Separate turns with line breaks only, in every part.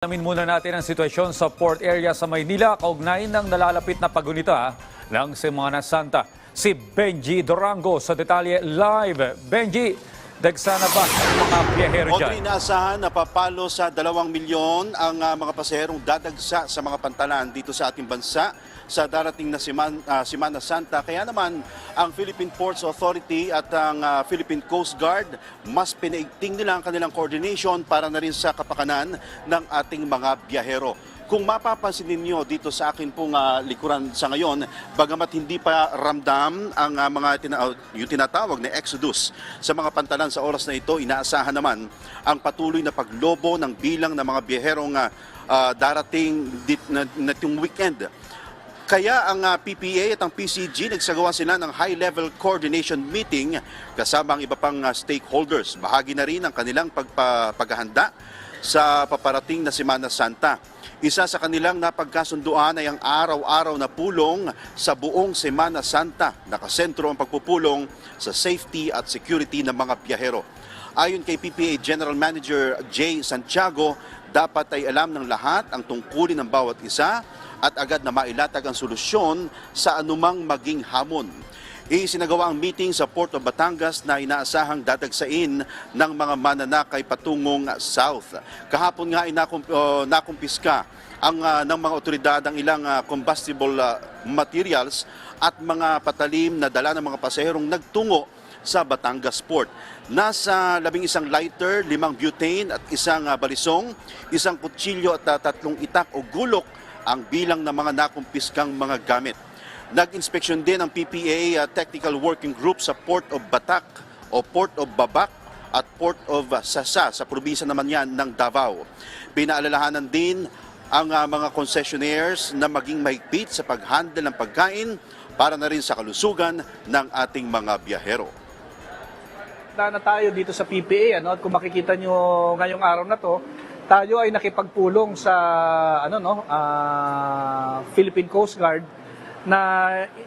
Alamin muna natin ang sitwasyon sa port area sa Maynila kaugnay ng nalalapit na pagunita ng Semana Santa. Si Benji Durango sa detalye live. Benji, dagsana ba ang mga biyahero dyan?
Audrey, naasahan na papalo sa 2 milyon ang ah, mga pasaherong dadagsa sa mga pantalan dito sa ating bansa sa darating na Siman, ah, Semana Santa. Kaya naman ang Philippine Ports Authority at ang ah, Philippine Coast Guard mas pinaigting nila ang kanilang coordination para na rin sa kapakanan ng ating mga biyahero. Kung mapapansin ninyo dito sa akin pong ah, likuran sa ngayon, bagamat hindi pa ramdam ang ah, mga tina- yung tinatawag na exodus sa mga pantalan sa oras na ito, inaasahan naman ang patuloy na paglobo ng bilang ng mga biyaherong ah, ah, darating dit, na, na itong weekend. Kaya ang ah, PPA at ang PCG nagsagawa sila ng high-level coordination meeting kasama ang iba pang ah, stakeholders. Bahagi na rin ang kanilang pagpa- sa paparating na Semana Santa. Isa sa kanilang napagkasunduan ay ang araw-araw na pulong sa buong Semana Santa. Nakasentro ang pagpupulong sa safety at security ng mga biyahero. Ayon kay PPA General Manager Jay Santiago, dapat ay alam ng lahat ang tungkulin ng bawat isa at agad na mailatag ang solusyon sa anumang maging hamon. Isinagawa ang meeting sa Port of Batangas na inaasahang dadagsain ng mga mananakay patungong south. Kahapon nga ay nakum- uh, nakumpiska ang uh, ng mga otoridad ang ilang uh, combustible uh, materials at mga patalim na dala ng mga pasaherong nagtungo sa Batangas Port. Nasa labing isang lighter, limang butane at isang uh, balisong, isang kutsilyo at uh, tatlong itak o gulok ang bilang ng mga nakumpiskang mga gamit. Nag-inspeksyon din ang PPA uh, Technical Working Group sa Port of Batak o Port of Babak at Port of Sasa sa probinsya naman yan ng Davao. Pinaalalahanan din ang uh, mga concessionaires na maging mahigpit sa pag-handle ng pagkain para na rin sa kalusugan ng ating mga biyahero.
Na tayo dito sa PPA ano at kung makikita nyo ngayong araw na to tayo ay nakipagpulong sa ano no ah, Philippine Coast Guard na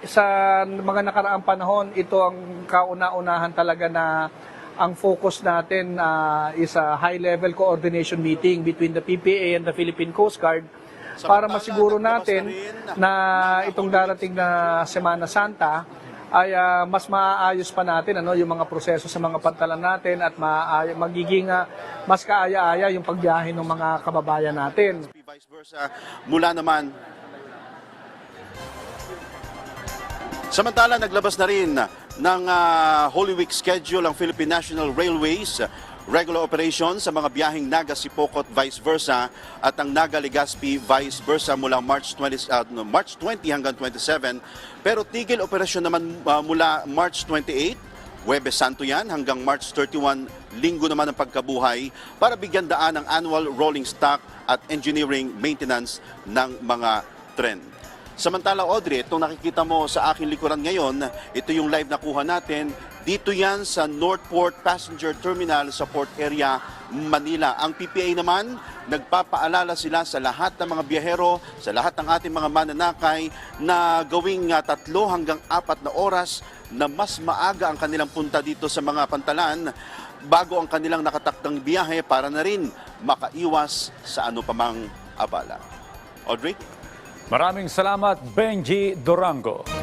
sa mga nakaraang panahon ito ang kauna-unahan talaga na ang focus natin ah, is a high level coordination meeting between the PPA and the Philippine Coast Guard para masiguro natin
na
itong darating na Semana Santa ay ah, mas maayos pa natin ano yung mga proseso sa mga pantalan natin at maay- magiging ah, mas kaaya-aya yung pagbiyahe ng mga kababayan natin.
Vice versa, mula naman Samantala, naglabas na rin ng ah, Holy Week schedule ang Philippine National Railways, regular operation sa mga biyaheng Naga-Sipokot vice versa at ang Naga-Legazpi vice versa mula March 20, ah, no, March 20 hanggang 27. Pero tigil operasyon naman ah, mula March 28 Huwebes Santo yan hanggang March 31, linggo naman ang pagkabuhay para bigyan daan ang annual rolling stock at engineering maintenance ng mga tren. Samantala Audrey, itong nakikita mo sa aking likuran ngayon, ito yung live na kuha natin. Dito yan sa Northport Passenger Terminal sa port area, Manila. Ang PPA naman, nagpapaalala sila sa lahat ng mga biyahero, sa lahat ng ating mga mananakay na gawing ah, tatlo hanggang apat na oras na mas maaga ang kanilang punta dito sa mga pantalan bago ang kanilang nakatakdang biyahe para na rin makaiwas sa ano pamang abala. Audrey?
Maraming salamat, Benji Durango.